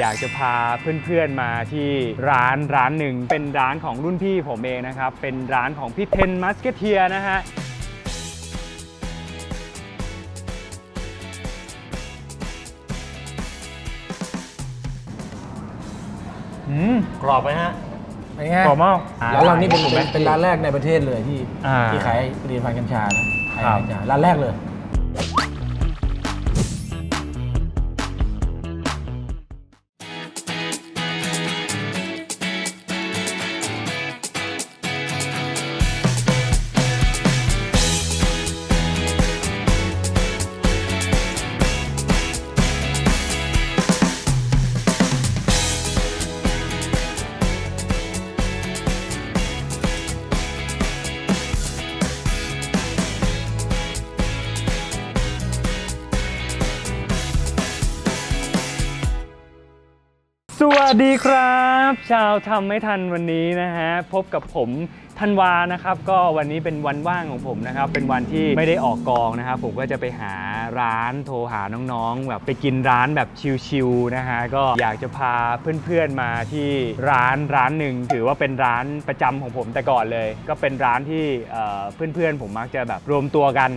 อยากจะพาเพื่อนๆมาที่ร้านร้านหนึ่ง เป็นร้านของรุ่นพี่ผมเองนะครับ เป็นร้านของพี่เทนมัสเกเทียนะฮะอืมกรอบไหมฮะเป็นไงกรอบมากร้านเรานี่เป็นถูกไหมเป็นเป็นร้านแรกในประเทศเลยที่อ่า ที่ขายผลิตภัณฑ์กัญชานะขายครับกัญชาร้านแรกเลย สวัสดีครับ ชาวทำไม่ทันวันนี้นะฮะ พบกับผมธันวานะครับ ก็วันนี้เป็นวันว่างของผมนะครับ เป็นวันที่ไม่ได้ออกกองนะครับ ผมก็จะไปหาร้านโทรหาน้องๆ แบบไปกินร้านแบบชิลๆนะฮะ ก็อยากจะพาเพื่อนๆมาที่ร้านร้านหนึ่งถือว่าเป็นร้านประจำของผมแต่ก่อนเลย ก็เป็นร้านที่เอ่อเพื่อนๆ ผมมักจะแบบรวมตัวกัน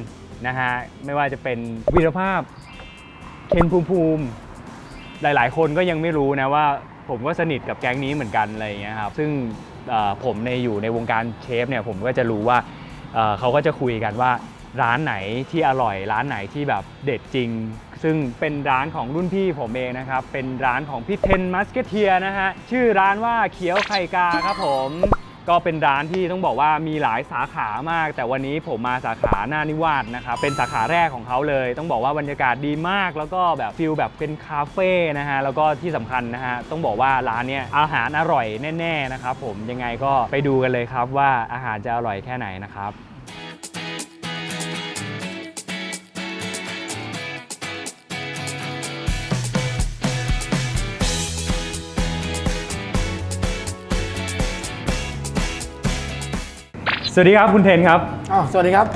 นะฮะ ไม่ว่าจะเป็นวีรภาพเคนภูมิภูมิ หลายๆ คนก็ยังไม่รู้นะว่า ผมก็สนิทกับแก๊งนี้เหมือนกันอะไรอย่างเงี้ยครับซึ่งผมในอยู่ในวงการเชฟเนี่ยผมก็จะรู้ว่าเเขาก็จะคุยกันว่าร้านไหนที่อร่อยร้านไหนที่แบบเด็ดจริง ซึ่งเป็นร้านของรุ่นพี่ผมเองนะครับ เป็นร้านของพี่เทนมัสเกเทียนะฮะชื่อร้านว่าเขียวไข่กาครับผม ก็เป็นร้านที่ต้องบอกว่ามีหลายสาขามาก แต่วันนี้ผมมาสาขาหน้านิวาสนะครับเป็นสาขาแรกของเขาเลย ต้องบอกว่าบรรยากาศดีมาก แล้วก็แบบฟิลแบบเป็นคาเฟ่นะฮะแล้วก็ที่สำคัญนะฮะต้องบอกว่าร้านเนี้ยอาหารอร่อยแน่ๆนะครับผมยังไงก็ไปดูกันเลยครับว่าอาหารจะอร่อยแค่ไหนนะครับ สวัสดีครับคุณเทนครับอ้าวสวัสดีครับ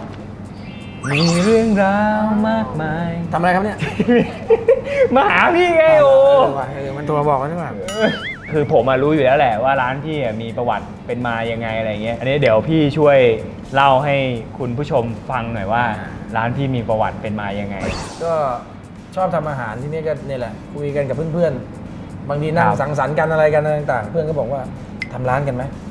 มีเรื่องราวมากมาย ทำอะไรครับเนี่ยมาหาพี่ไงโอเออว่ะเออมันโทรมาบอกกันใช่ไหมคือผมมารู้อยู่แล้วแหละว่าร้านพี่อะมีประวัติเป็นมายังไงอะไรเงี้ยอันนี้เดี๋ยวพี่ช่วยเล่าให้คุณผู้ชมฟังหน่อยว่า ร้านพี่มีประวัติเป็นมายังไง ก็ชอบทำอาหารที่นี่ก็เนี่ยแหละ คุยกันกับเพื่อนๆ บางทีนั่งครับ สังสรรค์กันอะไรกันอะไรต่างๆ เพื่อนก็บอกว่าทำร้านกันไหมอืม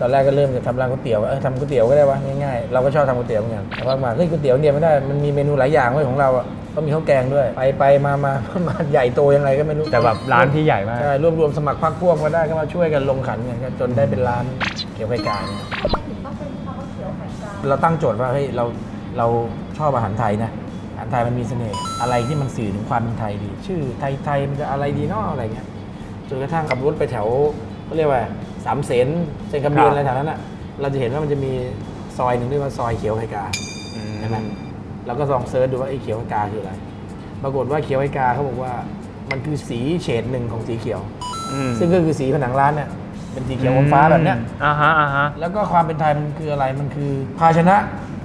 ตอนแรกก็เริ่มจากทำร้านก๋วยเตี๋ยวเออทำก๋วยเตี๋ยวก็ได้วะง่ายๆเราก็ชอบทำก๋วยเตี๋ยวเหมือนกันแต่ว่ามาเฮ้ยก๋วยเตี๋ยวเนี่ยไม่ได้มันมีเมนูหลายอย่างเว้ยของเราอะก็มีข้าวแกงด้วย ไปไปมามา มาใหญ่โตยังไงก็ไม่รู้แต่แบบร้านพี่ใหญ่มาก ใช่รวบรวมสมัครพรรคพวกมาได้ก็มาช่วยกันลงขันกันก็จนได้เป็นร้านเขียวไข่กาเนี่ยทำไมถึงต้องเป็นคำว่าเขียวไข่กาเราตั้งโจทย์ว่าเฮ้ยเราเราชอบอาหารไทยนะอาหารไทยมันมีเสน่ห์อะไรที่มันสื่อถึงความเป็นไทยดี ชื่อไทยไทยมันจะอะไรดีเนาะอะไรเงี้ยจนกระทั่งขับรถไปแถวเขาเรียกว่า สามเสนเซนคำเบียนอะไรแถวนั้นอะเราจะเห็นว่ามันจะมีซอยหนึ่งเรียกว่าซอยเขียวไข่กาใช่ไหมเราก็ลองเซิร์ชดูว่าไอ้เขียวไข่กาคืออะไร ปรากฏว่าเขียวไข่กาเขาบอกว่ามันคือสีเฉดหนึ่งของสีเขียวอืมซึ่งก็คือสีผนังร้านเนี่ยเป็นสีเขียวอมฟ้าแบบเนี้ยอ่าฮะอ่าฮะแล้วก็ความเป็นไทยมันคืออะไรมันคือ ภาชนะ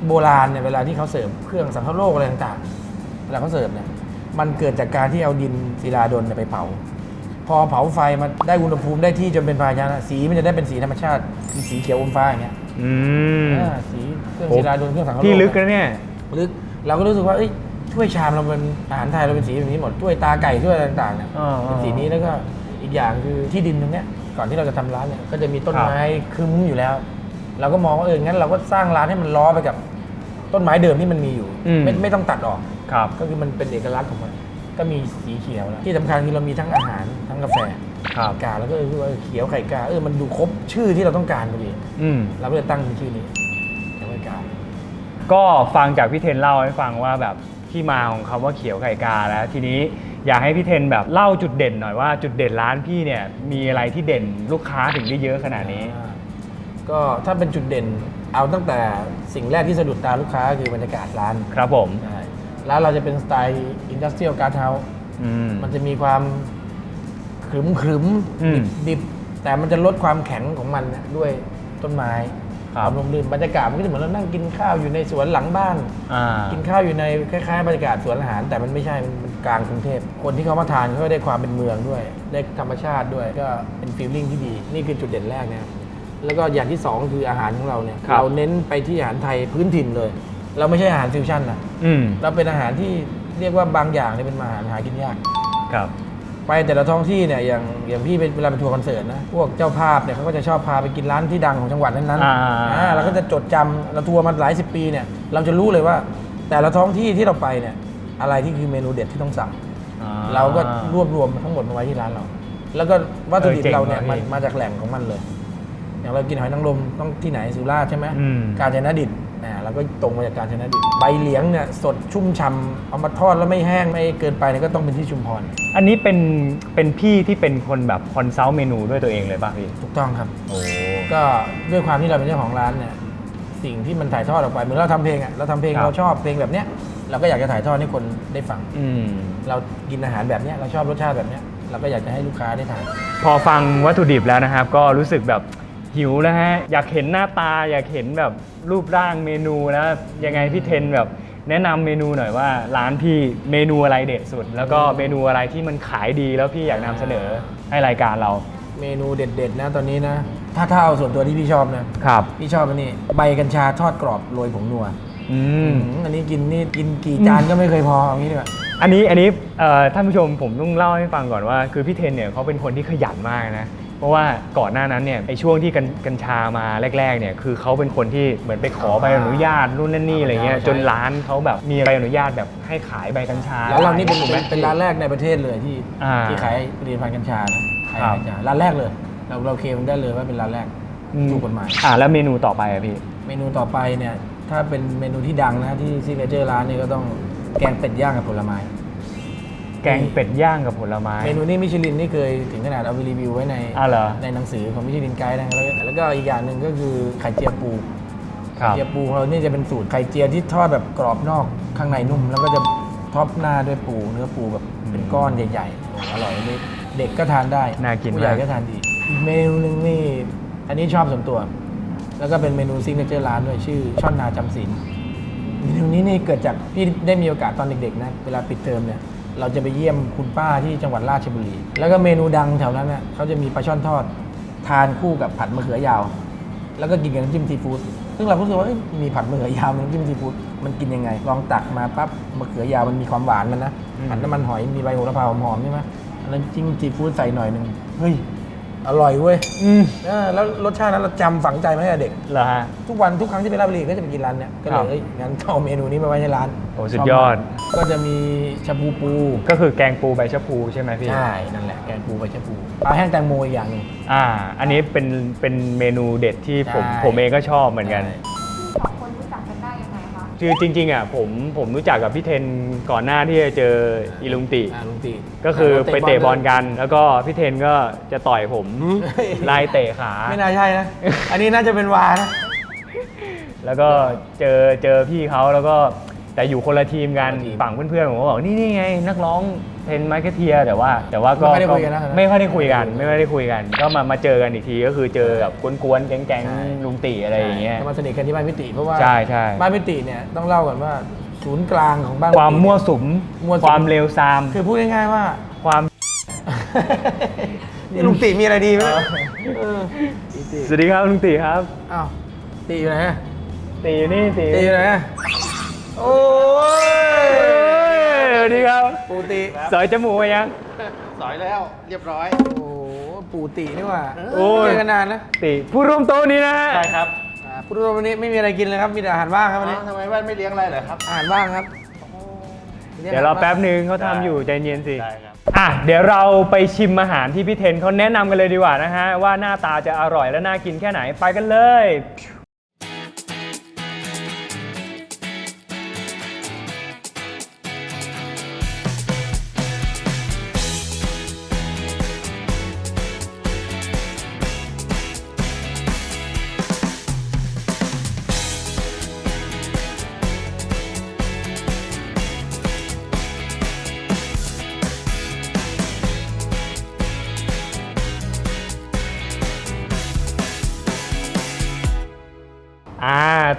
โบราณเนี่ยเวลาที่เขาเสิร์ฟเครื่องสังคโลกอะไรต่างๆเวลาเขาเสิร์ฟเนี่ยมันเกิดจากการที่เอาดินศิลาดลเนี่ยไปเผา พอเผาไฟมันได้อุณหภูมิได้ที่จนเป็นภาชนะสีมันจะได้เป็นสีธรรมชาติคือสีเขียวอมฟ้าอย่างเงี้ยอืมอ่าสีเครื่องโอ้ศิลาดลเครื่องสังคโลกพี่ลึกนะเนี่ย ลึกเราก็รู้สึกว่าเอ้ยถ้วยชามเราเป็นอาหารไทยเราเป็นสีแบบนี้หมดถ้วยตาไก่ถ้วยอะไรต่างๆเนี่ยอ่าๆเป็นสีนี้แล้วก็อีกอย่างคือที่ดินตรงเนี้ยก่อนที่เราจะทำร้านเนี่ยก็จะมีต้นครับ ไม้ครึ้มอยู่แล้ว เราก็มองว่าเอองั้นเราก็สร้างร้านให้มันล้อไปกับ ต้นไม้เดิมที่มันมีอยู่ อืม ไม่ไม่ต้องตัดออก ครับ ก็คือมันเป็นเอกลักษณ์ของมัน ก็มีสีเขียวแล้วที่สำคัญคือเรามีทั้งอาหารทั้งกาแฟครับ กาแล้วก็เออคือว่าเขียวไข่กาเออมันดูครบชื่อที่เราต้องการพอดีอืม เราก็เลยตั้งชื่อนี้เขียวไข่กา ก็ฟังจากพี่เทนเล่าให้ฟังว่าแบบที่มาของคำว่าเขียวไข่กาแล้ว ทีนี้อยากให้พี่เทนแบบเล่าจุดเด่นหน่อยว่าจุดเด่นร้านพี่เนี่ยมีอะไรที่เด่นลูกค้าถึงได้เยอะขนาดนี้อ่าก็ถ้าเป็นจุดเด่นเอาตั้งแต่สิ่งแรกที่สะดุดตาลูกค้าคือบรรยากาศร้านครับผมใช่ ร้านเราจะเป็นสไตล์อินดัสเทรียลการ์ดเฮาส์อืม มันจะมีความขรึมขรึมอืมดิบดิบแต่มันจะลดความแข็งของมันเนี่ยด้วยต้นไม้ครับความลมลื่นบรรยากาศมันก็จะเหมือนเรานั่งกินข้าวอยู่ในสวนหลังบ้าน อ่า กินข้าวอยู่ในคล้ายๆบรรยากาศสวนอาหาร แต่มันไม่ใช่มันมันกลางกรุงเทพ คนที่เขามาทานเขาก็ได้ความเป็นเมืองด้วย ได้ธรรมชาติด้วยก็เป็นฟีลลิ่งที่ดี นี่คือจุดเด่นแรกนะครับแล้วก็อย่างที่สองคืออาหารของเราเนี่ยครับ เราเน้นไปที่อาหารไทยพื้นถิ่นเลย เราไม่ใช่อาหารฟิวชั่นนะอืมเราเป็นอาหารที่เรียกว่าบางอย่างเนี่ยเป็นอาหารหากินยาก ครับ ไปแต่ละท้องที่เนี่ยอย่างอย่างพี่เป็นเวลาไปทัวร์คอนเสิร์ตนะพวกเจ้าภาพเนี่ยเขาก็จะชอบพาไปกินร้านที่ดังของจังหวัดนั้นอ่าๆอ่าเราก็จะจดจำเราทัวร์มาหลายสิบปีเนี่ยเราจะรู้เลยว่า แต่ละท้องที่ที่เราไปเนี่ยอะไรที่คือเมนูเด็ดที่ต้องสั่ง อ่เราก็รวบรวมทั้งหมดมาไว้ที่ร้านเรา แล้วก็วัตถุดิบเออเจ๋งเราเนี่ยว่ะมันพี่มาจากแหล่งของมันเลย อย่างเรากินหอยนางรมต้องที่ไหนสุราษฎร์ใช่ไหมอืม กาญจนดิต อ่าเราก็ตรงมาจากกาญจนดิตใบเหลียงเนี่ยสดชุ่มฉ่ำเอามาทอดแล้วไม่แห้งไม่เกินไปเนี่ยก็ต้องเป็นที่ชุมพรอันนี้เป็นเป็นพี่ที่เป็นคนแบบคอนซัลท์เมนูด้วยตัวเองเลยป่ะพี่ถูกต้องครับ โอ้ก็ด้วยความที่เราเป็นเจ้าของร้านเนี่ยสิ่งที่มันถ่ายทอดออกไปเหมือนเราทำเพลงอะเราทำเพลงครับเราชอบเพลงแบบเนี้ยเราก็อยากจะถ่ายทอดให้คนได้ฟัง อืมเรากินอาหารแบบเนี้ยเราชอบรสชาติแบบเนี้ยเราก็อยากจะให้ลูกค้าได้ทาน พอฟังวัตถุดิบแล้วนะครับ ก็รู้สึกแบบ หิวแล้วฮะ อยากเห็นหน้าตา อยากเห็นแบบรูปร่างเมนูแล้วยังไงพี่เทนแบบแนะนำเมนูหน่อยว่า ร้านพี่เมนูอะไรเด็ดสุด แล้วก็เมนูอะไรที่มันขายดีแล้วพี่อยากนำเสนอให้รายการเราเมนูเด็ดๆนะตอนนี้นะ ถ้าถ้าเอาส่วนตัวที่พี่ชอบนะ ครับ พี่ชอบอันนี้ใบกัญชาทอดกรอบโรยผงนัวอืม อืมอันนี้กินนี่กินกี่จานก็ไม่เคยพอเอางี้ดีกว่า อันนี้อันนี้เอ่อท่านผู้ชมผมต้องเล่าให้ฟังก่อนว่า คือพี่เทนเนี่ยเขาเป็นคนที่ขยันมากนะ เพราะว่าก่อนหน้านั้นเนี่ยไอช่วงที่กัญกัญชามาแรกๆเนี่ยคือเขาเป็นคนที่เหมือนไปขอใบอนุญาตนู่นนั่นนี่อะไรเงี้ยใช่จนร้านเขาแบบมีใบอนุญาตแบบให้ขายใบกัญชาแล้วเรานี่เป็นถูกไหมเป็นร้านแรกในประเทศเลยที่อ่าที่ขายผลิตภัณฑ์กัญชานะขายครับกัญชาร้านแรกเลย เราเราเคลมได้เลยว่าเป็นร้านแรกอืมถูกกฎหมายอ่าแล้วเมนูต่อไปอะพี่เมนูต่อไปเนี่ยถ้าเป็นเมนูที่ดังนะที่ซิกเนเจอร์ร้านนี่ก็ต้องแกงเป็ดย่างกับผลไม้ แกงเป็ดย่างกับผลไม้ เมนูนี้มิชลินนี่เคยถึงขนาดเอาไปรีวิวไว้ในอ่าเหรอ ในหนังสือของมิชลินไกด์นะแล้วก็แล้วก็อีกอย่างหนึ่งก็คือไข่เจียวปูครับไข่เจียวปูของเรานี่จะเป็นสูตรไข่เจียวที่ทอดแบบกรอบนอกข้างในนุ่ม แล้วก็จะท็อปหน้าด้วยปูเนื้อปูแบบเป็นก้อนใหญ่ๆโอ้โหอร่อยเลยเด็กก็ทานได้น่ากินผู้ใหญ่มาก ก็ทานดีอีกเมนูหนึ่งนี่อันนี้ชอบส่วนตัว แล้วก็เป็นเมนูซิกเนเจอร์ร้านด้วยชื่อช่อนนาจำศีล เมนูนี้นี่เกิดจากพี่ได้มีโอกาสตอนเด็กๆนะเวลาปิดเทอมเนี่ย เราจะไปเยี่ยมคุณป้าที่จังหวัดราชบุรี แล้วก็เมนูดังแถวนั้นเนี่ยเขาจะมีปลาช่อนทอดทานคู่กับผัดมะเขือยาว แล้วก็กินกับน้ำจิ้มซีฟู้ดซึ่งเรารู้สึกว่าเอ้ยมีผัดมะเขือยาวมีน้ำจิ้มซีฟู้ดมันกินยังไง ลองตักมาปั๊บมะเขือยาวมันมีความหวานมันนะผัดน้ำมันหอยมีใบโหระพาหอมๆใช่ไหมแล้วจิ้มซีฟู้ดใส่หน่อยหนึ่งเฮ้ย อร่อยเว้ยอืมเออแล้วรสชาตินั้นเราจำฝังใจมาตั้งแต่เด็ก เหรอฮะ ทุกวันทุกครั้งที่ไปราชบุรีก็จะไปกินร้านเนี้ยก็เลครัยบ เอ้ยงั้นเอาเมนูนี้มาไว้ในร้านโอ้สุดยอด ก็จะมีชาบูปูก็คือแกงปูใบชะพูใช่ไหมพี่ ใช่นั่นแหละแกงปูใบชะพูปลาแห้งแตงโมอีกอย่างหนึ่งอ่า อันนี้เป็นเป็นเมนูเด็ดที่ผมใช่ ผมเองก็ชอบเหมือนกัน ใช่ คะคือจริงๆอะผมผมรู้จักกับพี่เทนก่อนหน้าที่จะเจออีลุงติ อ่าลุงตีก็คือไปเตะบอลกันกันแล้วก็พี่เทนก็จะต่อยผมเฮ้ยไล่เตะขา ไม่น่าใช่นะ อันนี้น่าจะเป็นวานะ แล้วก็เจอเจอพี่เขาแล้วก็ แต่อยู่คนละทีมกันคนละทีมฝั่งเพื่อนๆผมก็บอกนี่นี่ไง นักร้องเทนไมค์เทียแต่ว่า แต่ว่าก็ไม่ได้คุยกันนะไม่ค่อยได้คุยกัน ไม่ค่อยได้คุยกัน ก็มามาเจอกันอีกทีก็คือเจอแบบกวนๆแก๊งๆลุงติอะไรอย่างเงี้ยก็มาสนิทกันที่บ้านพิติเพราะว่าใช่ใช่ บ้านพิติเนี่ยต้องเล่าก่อนว่าศูนย์กลางของบ้านความพิติมั่วสุมมั่วสุมความเลวทราม คือพูดง่ายๆว่า ความ นี่ลุงติมีอะไรดีไหมเออติติสวัสดีครับลุงติครับ อ้าวติอยู่ไหนอะตีอยู่นี่ตีติอยู่ไหนอะโอ้ ปูติ สอยจมูกมายัง สอยแล้วเรียบร้อย โอ้โหปูตินี่หว่าโอ้ย เจอกันนานนะตีผู้ร่วมโต๊ะนี้นะฮะใช่ครับอ่าพูดว่าวันนี้ไม่มีอะไรกินเลยครับ มีแต่อาหารว่างครับวันนี้อ้าวทำไมแว่นไม่เลี้ยงอะไรเหรอครับอาหารว่างครับเดี๋ยวรอแป๊บหนึ่งเขาทำอยู่ใจเย็นสิ ได้ครับ อะเดี๋ยวเราไปชิมอาหารที่พี่เทนเขาแนะนำกันเลยดีกว่านะฮะ ว่าหน้าตาจะอร่อยและน่ากินแค่ไหนไปกันเลย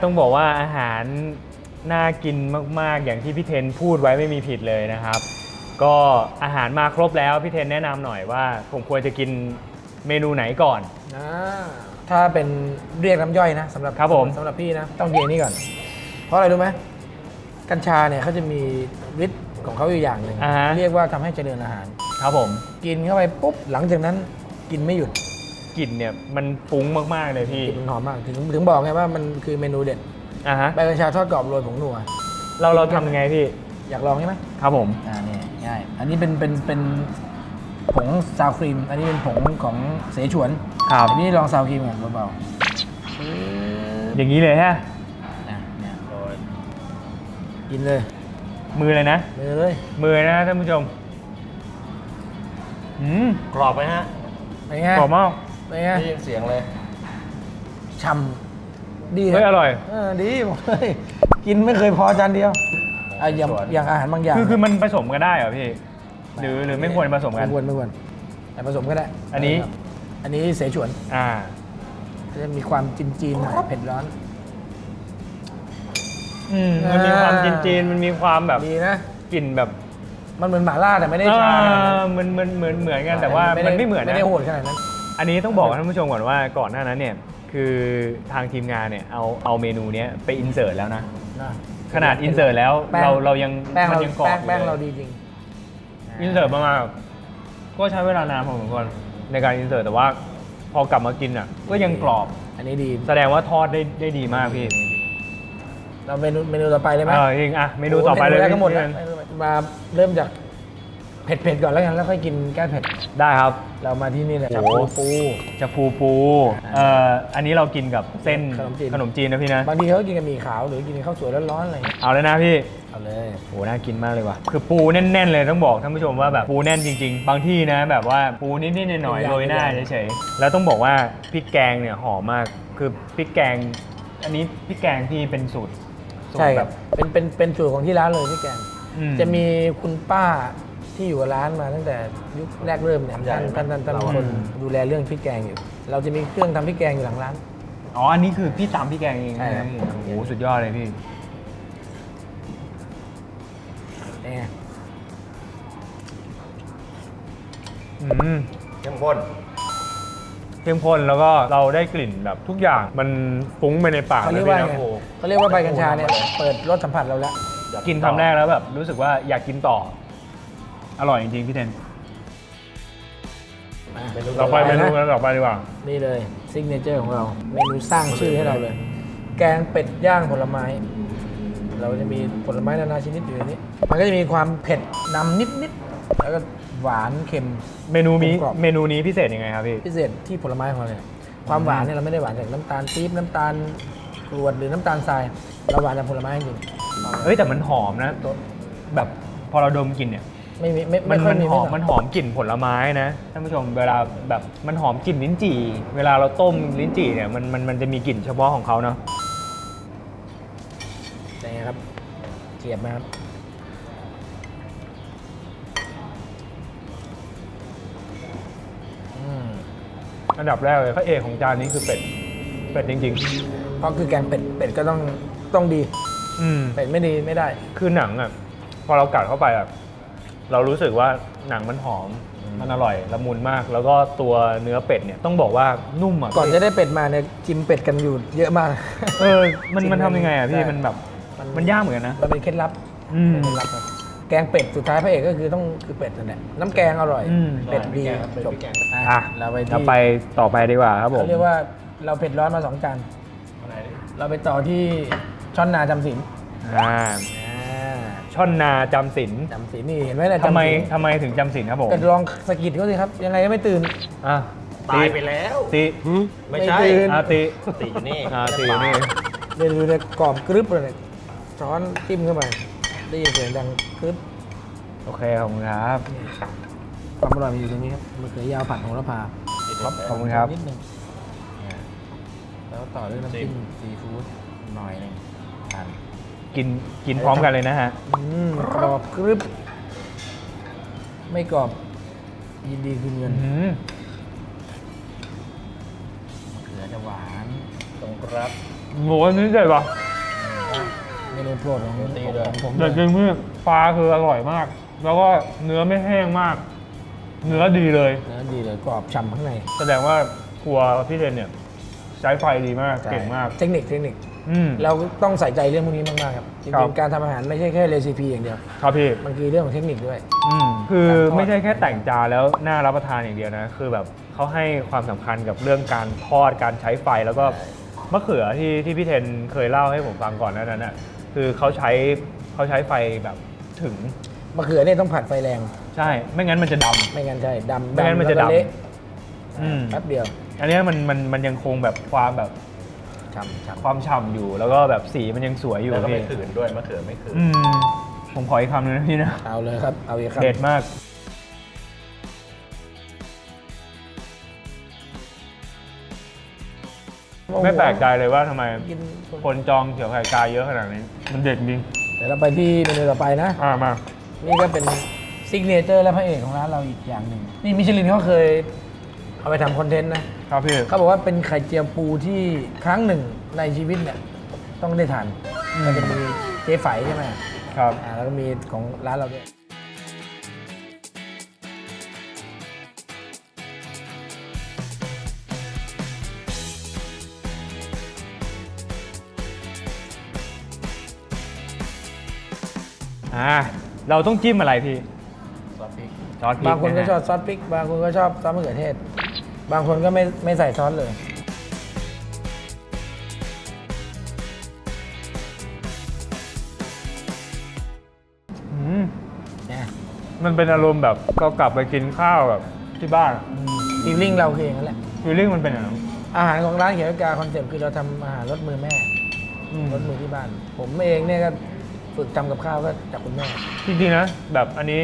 ต้องบอกว่าอาหารน่ากินมาก ๆ อย่างที่พี่เทนพูดไว้ไม่มีผิดเลยนะครับ ก็อาหารมาครบแล้วพี่เทนแนะนำหน่อยว่า ผมควรจะกินเมนูไหนก่อน อ่าถ้าเป็นเรียกน้ำย่อยนะสำหรับครับผม สำหรับพี่นะ ต้องกินอันนี้ก่อน เพราะอะไรรู้ไหมกัญชาเนี่ยเขาจะมีฤทธิ์ของเขาอยู่อย่างหนึ่งอ่าฮะ เรียกว่าทำให้เจริญอาหาร ครับผม กินเข้าไปปุ๊บหลังจากนั้นกินไม่หยุด กลิ่นเนี่ยมันฟุ้งมากๆเลยพี่กลิ่นมันหอมมากถึงถึงบอกไงว่ามันคือเมนูเด็ดอะฮะ ใบกัญชาทอดกรอบโรยผงนัวเราเราทำยังไงพี่ อยากลองใช่ไหมครับผม อ่านี่ง่ายอันนี้เป็นเป็นเป็นผงซาวครีม อันนี้เป็นผงของเสฉวนครับ อันนี้ลองซาวครีมก่อนเบาๆปึ๊บอย่างนี้เลยฮะนะเนี่ยโรยกินเลยมือเลยนะ มือเลยมือนะท่านผู้ชมอืมกรอบไหมฮะเป็นไงกรอบมาก เป็นไงได้ยินเสียงเลยช่ำดีเฮ้ยอร่อย เออดีบอกเลยกินไม่เคยพอจานเดียวอะอย่างสวน อย่างอาหารบางอย่างคือคือมันผสมกันได้เหรอพี่ หรือหรือไม่ควรผสมกัน ไม่ควรไม่ควรแต่ผสมก็ได้อันนี้อันนี้เสฉวนอ่า จะมีความจีนๆหน่อยเผ็ดร้อน อืมมันมีความจีนๆมันมีความแบบดีนะ กลิ่นแบบมันเหมือนหม่าล่าแต่ไม่ได้ชาขนาดนั้นเออมันมันเหมือนเหมือนกันแต่ว่ามันไม่เหมือนไม่นะ ได้โหดขนาดนั้น อันนี้ต้องบอกท่านผู้ชมก่อนว่าก่อนหน้านั้นเนี่ยคือทางทีมงานเนี่ยเอาเอาเมนูเนี้ยไปอินเสิร์ตแล้วนะ นะขนาดอินเสิร์ตแล้วแป้งเราเรายังแป้งมัเรายังกรอบแป้งอยู่แป้งลยเราดีจริง อินเสิร์ตประมาณแบบก็ใช้เวลานานพอสมควรในการอินเสิร์ตแต่ว่าพอกลับมากินอะก็ยังกรอบอันนี้ดีแสดงว่าทอดได้ได้ดีมากพี่เราเมนูเมนูต่อไปเลยไหมเออจริงอะเมนูต่อไปเลยมนูแรกก็หมดพี่แล้วมาเริ่มจาก เผ็ดๆก่อนแล้วกันแล้วค่อยกินแก้เผ็ด ได้ครับ เรามาที่นี่แหละโอ้จับโหปูปู จะฟูปูเอ่ออันนี้เรากินกับเส้นขนมจีน ขนมจีนนะพี่นะ บางทีเขาก็กินกับหมี่ขาวหรือกินกับข้าวสวยร้อนๆอะไรอย่างเงี้ยเอาเลยนะพี่ เอาเลย โห น่ากินมากเลยว่ะ คือปูแน่น ๆ เลยต้องบอกท่านผู้ชมว่าแบบปูแน่นจริง ๆ บางที่นะ แบบว่าปูนิดๆหน่อยๆโรยหน้าเฉยๆ แล้วต้องบอกว่าพริกแกงเนี่ยหอมมาก คือพริกแกง อันนี้พริกแกงที่เป็นสูตรสูตใช่รคแบรับ บ เป็นเป็นเป็นสูตรของที่ร้านเลยพี่แกง อืม จะมีคุณป้า ที่อยู่กับร้านมาตั้งแต่ยุคแรกเริ่มเนี่ยท่านท่านท่านท่านเป็นคนดูแลเรื่องพริกแกงอยู่ เราจะมีเครื่องทำพริกแกงอยู่หลังร้าน อ๋อ อันนี้คือพี่ตำพริกแกงเองใช่ครับนะพี่โอ้โหสุดยอดเลยพี่เป็นไงอืมเข้มข้น เข้มข้นแล้วก็เราได้กลิ่นแบบทุกอย่างมันฟุ้งไปในปากเขาเลเรียยกว่าพี่ไงนะโอ้โหเขาเรียกว่าใบกัญชาเนี่ยเปิดรสสัมผัสเราแล้ว กินคำแรกแล้วแบบรู้สึกว่าอยากกินต่อ อร่อยจริงๆพี่เทนเราไปเมนูกันต่อไปดีกว่า นี่เลยซิกเนเจอร์ของเรา เมนูสร้างชื่อให้เราเลย แกงเป็ดย่างผลไม้ เราจะมีผลไม้นานาชนิดอยู่ในนี้ มันก็จะมีความเผ็ดนำนิดๆแล้วก็หวานเค็ม เมนูนี้กรอบ เมนูนี้พิเศษยังไงครับพี่ พิเศษที่ผลไม้ของเราเนี่ยความหวานเนี่ยเราไม่ได้หวานจากน้ำตาลปี๊บน้ำตาลกรวดหรือน้ำตาลทรายเราหวานจากผลไม้จริงเอ้ยแต่มันหอมนะตัวแบบพอเราดมกลิ่นเนี่ย ไม่มีไม่มัไม่นค่อยมันมีหอมไมันหอมกลิ่นผลไม้นะท่านผู้ชมเวลาแบบมันหอมกลิ่นลิ้นจี่ เวลาเราต้มลิ้นจี่เนี่ยมันมันมันจะมีกลิ่นเฉพาะของเขาเนาะเป็นไงครับเฉียบไหมครับอืมอันดับแรกเลยพระเอกของจานนี้คือเป็ดเป็ดจริง เพราะคือแกงเป็ดเป็ดก็ต้องต้องดี ๆ อืมเป็ดไม่ดีไม่ได้ คือหนังอะพอเรากัดเข้าไปอะ เรารู้สึกว่าหนังมันหอม มันอร่อยละมุนมาก แล้วก็ตัวเนื้อเป็ดเนี่ยต้องบอกว่านุ่มอะก่อนจะได้เป็ดมาเนี่ยจิมเป็ดกันอยู่เยอะมาก เออ มันจริงมันทำยังไงอะพี่ใช่มันแบบมันมันยากเหมือนกันนะ มันเป็นเคล็ดลับอืมเป็นเคล็ดลับครับแกงเป็ดสุดท้ายพระเอกก็คือต้องคือเป็ดนั่นแหละน้ำแกงอร่อย อืม เป็ดดีแกงครับเป็ดจบแกงอะเราไปเราที่ไปต่อไปดีกว่าครับผม เขาเรียกว่าเราเผ็ดร้อนมาสองจานอะไรดิเราไปต่อที่ช่อนนาจำศีลอ่าอ่า ช่อนนาจำศีลจำศีลนี่เห็นไหมนะทำไมจำศีลทำไมถึงจำศีลครับผมก็ลองสะกิดเขาสิครับ ยังไงก็ไม่ตื่น อะตายไปแล้วติไม่ใช่ไม่ตื่นอะติติอยู่นี่อะติอยู่นี่เรียนรู้เลยกรอบกรึบเลยเนี่ยช้อนจิ้มเข้าไปได้ยินเสียงดังกรึบโอเคขอบคุณครับความอร่อยมันอยู่ตรงนี้ครับมะเขือยาวผัดโหระพาครับขอบคุณครับนิดนึงเนี่ยแล้วต่อด้วยน้ำจิ้มซีฟู้ดหน่อยหนึงทาน กินกินพร้อมกันเลยนะฮะ อืมกรอบกรึบ ไม่กรอบ ยินดีคืนเงินอืมมะเขือจะหวานตรงครับ โหอันนี้เด็ดว่ะเมนูโปรดของตีด้วย ของผมเด็ดจริงพี่ปลาคืออร่อยมาก แล้วก็เนื้อไม่แห้งมาก เนื้อดีเลย เนื้อดีเลยกรอบฉ่ำข้างในแสดงว่าครัวพี่เทนเนี่ย ใช้ไฟดีมากเก่งมาก เทคนิคเทคนิค อืม เราต้องใส่ใจเรื่องพวกนี้มากๆครับจครัริบ งๆการทำอาหารไม่ใช่แค่เรซิปีอย่างเดียว ครับพี่ มันคือเรื่องของเทคนิคด้วย อืมคือการทอดไม่ใช่แค่แต่งจานแล้วน่ารับประทานอย่างเดียวนะ คือแบบเขาให้ความสำคัญกับเรื่องการทอดการใช้ไฟแล้วก็มะเขือที่ที่พี่เทนเคยเล่าให้ผมฟังก่อนหนานั้นน่ะคือเขาใช้เขาใช้ไฟแบบถึงมะเขือเนี่ยต้องผัดไฟแรง ใช่ ไม่งั้นมันจะดำ ไม่งั้นใช่ดำไม่งั้นมันจะแล้วก็ดำเละอืม แป๊บเดียว อันเนี้ยมันมันมันยังคงแบบความแบบ ฉ่ำฉ่ความฉ่ำอยู่แล้วก็แบบสีมันยังสวยอยู่แล้วก็ไม่พี่ขืนด้วยมะเขือไม่ขืนอืมผมขออีกคำหนึงนะพี่นะำเอาเลยครับ เอาอีกครับ เด็ดมาก ไม่แปลกใจเลยว่าทำไมกินคนจองเขียวไข่กาเยอะขนาดนี้ มันเด็ดจริงเดี๋ยวเราไปที่เมนูต่อไปนะ อ่ามา นี่ก็เป็นซิกเนเจอร์และพระเอกของร้านเราอีกอย่างหนึ่งนี่มิชลินเขาเคย เอาไปทำคอนเทนต์นะ ครับพี่ เขาบอกว่าเป็นไข่เจียวปูที่ครั้งหนึ่งในชีวิตเนี่ยต้องได้ทานอืมก็จะมีเจ๊ไฝใช่ไหมครับ อ่าแล้วก็มีของร้านเราด้วยอ่าเราต้องจิ้มอะไรพี่ซอสพริกซอสพริกบางคนก็ะฮะชอบซอสพริก บางคนก็ชอบซอสมะเขือเทศ บางคนก็ไม่ไม่ใส่ซอสเลย อืมนะมันเป็นอารมณ์แบบก็กลับไปกินข้าวแบบที่บ้านฟีลลิ่งเราคืออย่างนั้นแหละฟีลลิ่งมันเป็นอย่างนั้นอาหารของร้านเขียวกาคอนเซ็ปต์คือเราทำอาหารรสมือแม่อืมรสมือที่บ้าน ผมเองเนี่ยก็ฝึกทำกับข้าวก็จากคุณแม่ จริงๆนะแบบอันนี้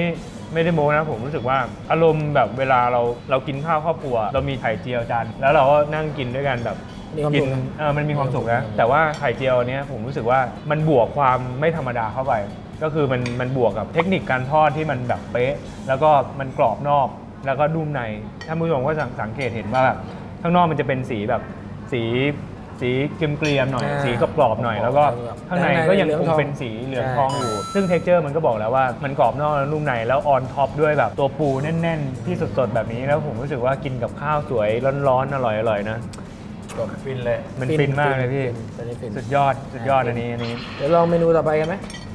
ไม่ได้โม้นะผมรู้สึกว่าอารมณ์แบบเวลาเราเรากินข้าวครอบครัว เรามีไข่เจียวจานแล้วเราก็นั่งกินด้วยกันแบบมีความกิสุขนะ เออมันมีความสุขนะมีความสุขแต่ว่าไข่เจียวเนี้ยผมรู้สึกว่ามันบวกความไม่ธรรมดาเข้าไป ก็คือมันมันบวกกับเทคนิคการทอดที่มันแบบเป๊ะ แล้วก็มันกรอบนอกแล้วก็นุ่มในท่านผู้ชมก็สังสังเกตเห็นว่าแบบข้างนอกมันจะเป็นสีแบบสี สีเกรียมๆหน่อย อ่าสีกรอบๆหน่อย แล้วก็ข้างในก็ยังคงเป็นสีเหลืองทองอยู่ ซึ่งเท็กเจอร์มันก็บอกแล้วว่ามันกรอบนอกแล้วนุ่มในแล้วออนท็อปด้วยแบบตัวปูแน่นๆ ที่สดๆ แบบนี้แล้วผมรู้สึกว่ากินกับข้าวสวยร้อนๆอร่อยๆนะฟินเลย มันฟินมากเลยพี่ ฟินฟินสุดยอดสุดยอดอันนี้อันนี้ เดี๋ยวลองเมนูต่อไปกันไหม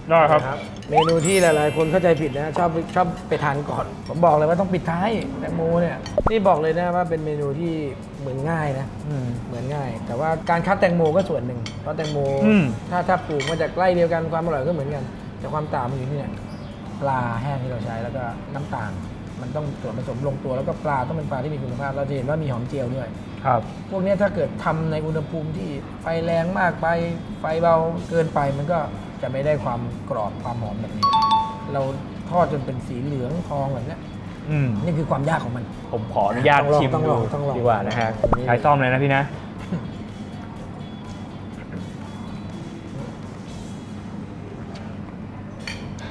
ได้ครับ เมนูที่หลาย ๆ คนเข้าใจผิดนะ ชอบชอบไปทานก่อน ผมบอกเลยว่าต้องปิดท้ายแตงโมเนี่ยนี่บอกเลยนะว่าเป็นเมนูที่เหมือนง่ายนะอืมเหมือนง่าย แต่ว่าการคัดแตงโมก็ส่วนหนึ่งเพราะแตงโมอืมถ้าถ้าปลูกมาจากไร่เดียวกันความอร่อยก็เหมือนกัน แต่ความต่างมันอยู่ที่เนี่ยปลาแห้งที่เราใช้แล้วก็น้ำตาลมันต้องส่วนผสมลงตัวแล้วก็ปลาต้องเป็นปลาที่มีคุณภาพเราจะเห็นว่ามีหอมเจียวด้วย ครับพวกเนี้ยถ้าเกิดทำในอุณหภูมิที่ไฟแรงมากไปไฟเบาเกินไปมันก็จะไม่ได้ความกรอบความหอมแบบนี้ เราทอดจนเป็นสีเหลืองทองแบบเนี้ยอืมนี่คือความยากของมัน ผมขออนุญาตต้องลองชิมต้องดูลองต้องลองดีกว่านะฮะนี่ใช้ซ่อมเลยนะพี่นะ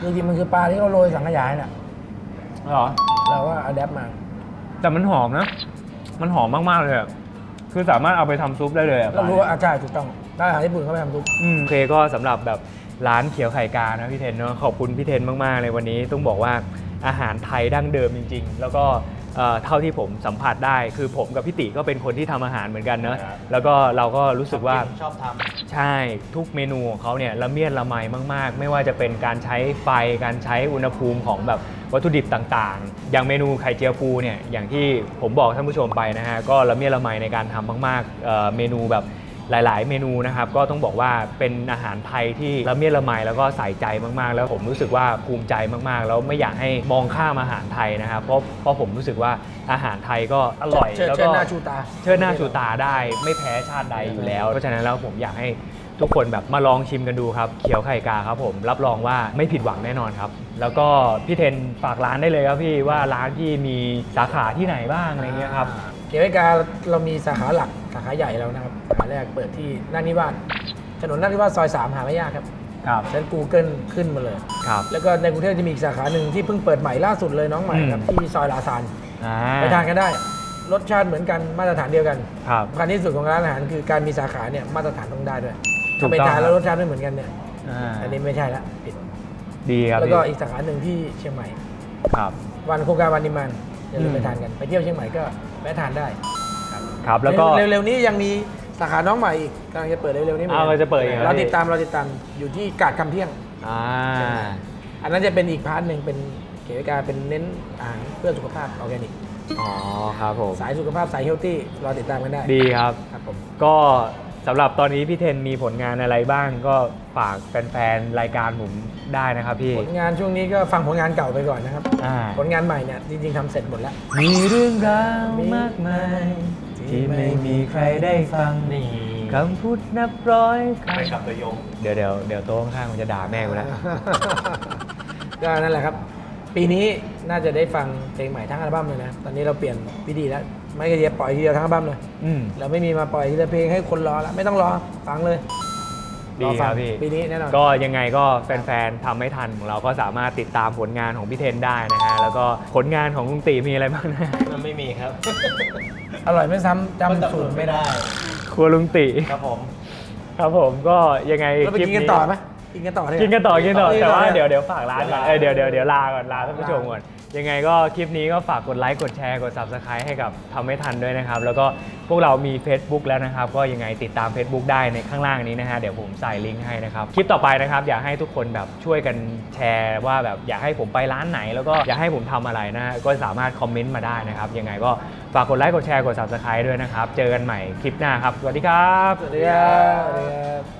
จริงๆมันคือปลาที่เราโรยสังขยาน่ะเหรอ เราก็อัดแอปมา แต่มันหอมนะ มันหอมมาก ๆ เลยอะ คือสามารถเอาไปทำซุปได้เลยอะเรารู้ว่าอาจารย์ถูกต้องถ้าอาหารญี่ปุ่นเขาไปทำทุก อืมโอเคก็สำหรับแบบร้านเขียวไข่กานะพี่เทนเนาะขอบคุณพี่เทนมากๆเลยวันนี้ต้องบอกว่าอาหารไทยดั้งเดิมจริง ๆ แล้วก็เอ่อเท่าที่ผมสัมผัสได้ คือผมกับพี่ติก็เป็นคนที่ทำอาหารเหมือนกันเนอะครับ แล้วก็เราก็รู้สึกว่า ชอบทำ ใช่ทุกเมนูของเขาเนี่ยละเมียดละไมมาก ๆ ไม่ว่าจะเป็นการใช้ไฟการใช้อุณหภูมิของแบบ วัตถุดิบต่างๆ อย่างเมนูไข่เจียวปูเนี่ยอย่างที่ผมบอกท่านผู้ชมไปนะฮะก็ละเมียดละไมในการทำมากๆเอ่อเมนูแบบหลาย ๆ เมนูนะครับก็ต้องบอกว่าเป็นอาหารไทยที่ละเมียดละไมแล้วก็ใส่ใจมากๆ แล้วผมรู้สึกว่าภูมิใจมากๆ แล้วไม่อยากให้มองข้ามอาหารไทยนะครับเพราะเพราะผมรู้สึกว่าอาหารไทยก็อร่อยเชิดแล้วเชิก็ดหน้าชูตาเชิดหน้าชูตาได้ไม่แพ้ชาติใดอยู่แล้ว เพราะฉะนั้นแล้วผมอยากให้ ทุกคนแบบมาลองชิมกันดูครับเขียวไข่กาครับผมรับรองว่าไม่ผิดหวังแน่นอนครับ แล้วก็พี่เทนฝากร้านได้เลยครับพี่ว่าร้านพี่มีสาขาที่ไหนบ้างอะไรเงี้ยครับเกียวไกาเรามีสาขาหลักสาขาใหญ่แล้วนะครับสาขาแรกเปิดที่นานิวาสถนนนานิวาสซอยสามหาไม่ยากครับครับเซิร์ช Google ขึ้นมาเลย ครับ แล้วก็ในกรุงเทพจะมีอีกสาขาหนึ่งที่เพิ่งเปิดใหม่ล่าสุดเลยน้องใหม่ครับอืมที่ซอยลาซานอ่าไปทานกันได้ รสชาติเหมือนกันมาตรฐานเดียวกันครับสำคัญที่สุดของร้านอาหารคือการมีสาขาเนี่ยมาตรฐานต้องได้ด้วย ถูถ้ากไปต้องทานแล้วรสชาติไม่เหมือนกันเนี่ยอ่าอันนี้ไม่ใช่ละผิด ดีครับแล้วพี่ก็อีกสาขาหนึ่งที่เชียงใหม่ ครับ วันโครงการวันนิมันอย่าลืมอืม ไปทานกัน ไปเที่ยวเชียงใหม่ก็แวะทานได้ครับแล้วก็เร็วๆนี้ยังมีสาขาน้องใหม่อีกกำลังจะเปิดเร็วๆนี้หมืนอ้าวกันจะเปิดอีกเหรอ เราพี่ติดตามเราติดตามอยู่ที่กาดคำเที่ยง อ่าอันนั้นจะเป็นอีกพาร์ทหนึ่งเป็นเกี่ยวกับการเป็นเน้นอาหารเพื่อสุขภาพออร์แกนิก อ๋อครับผมสายสุขภาพสายเฮลตี้รอติดตามกันได้ดีครับ ครับผม ก็ สำหรับตอนนี้พี่เทนมีผลงานอะไรบ้างก็ฝากแฟนๆรายการผมได้นะครับพี่ ผลงานช่วงนี้ก็ฟังผลงานเก่าไปก่อนนะครับ อ่า ผลงานใหม่เนี่ยจริงๆทำเสร็จหมดแล้ว มีเรื่องราวมีมากมาย ที่ที่ไม่ไม่มีมีใครได้ฟังนี่คำพูดนับร้อยคไปกับตัวยงำเดี๋ยวเดี๋ยวเดี๋ยวโต๊ะข้างๆมันจะด่าแม่กูแล้ว ก็นั่นแหละครับ ปีนี้น่าจะได้ฟังเพลงใหม่ทั้งอัลบั้มเลยนะ ตอนนี้เราเปลี่ยนวิธีแล้ว ไม่ก็จะปล่อยทีเดียวทั้งอัลบั้มเลยอืมเราไม่มีมาปล่อยทีละเพลงให้คนรอแล้วไม่ต้องรอฟังเลยดีอคฟัรังบพี่ ปีนี้แน่นอน ก็ยังไงก็แฟนๆทำไม่ทันของเราก็สามารถติดตามผลงานของพี่เทนได้นะฮะ แล้วก็ผลงานของลุงตีมีอะไรบ้างนะ มันไม่มีครับอร่อยไม่ซ้ำจำสูตรไม่ได้ครัวลุงตีครับผม ครับผมก็ยังไงเราไปคลิปกินกันต่อไหม กินกันต่อเลย กินกันต่อกินกันต่อเแต่ว่าเดี๋ยวเเดี๋ยวฝากร้านก่อนเอ้ยเดี๋ยวเดี๋ยวเดี๋ยวลาก่อนลาท่านผู้ชมลาก่อนยังไงก็คลิปนี้ก็ฝากกดไลค์กดแชร์กด subscribe ให้กับทำไม่ทันด้วยนะครับ แล้วก็พวกเรามี Facebook แล้วนะครับ ก็ยังไงติดตาม Facebook ได้ในข้างล่างนี้นะฮะเดี๋ยวผมใส่ลิงก์ให้นะครับ คลิปต่อไปนะครับ อยากให้ทุกคนแบบช่วยกันแชร์ว่าแบบอยากให้ผมไปร้านไหน แล้วก็อยากให้ผมทำอะไรนะฮะก็สามารถคอมเมนต์มาได้นะครับยังไงก็ฝากกดไลค์กดแชร์กด subscribe ด้วยนะครับเจอกันใหม่คลิปหน้าครับสวัสดีครับ สวัสดีครับสวัสดีครับ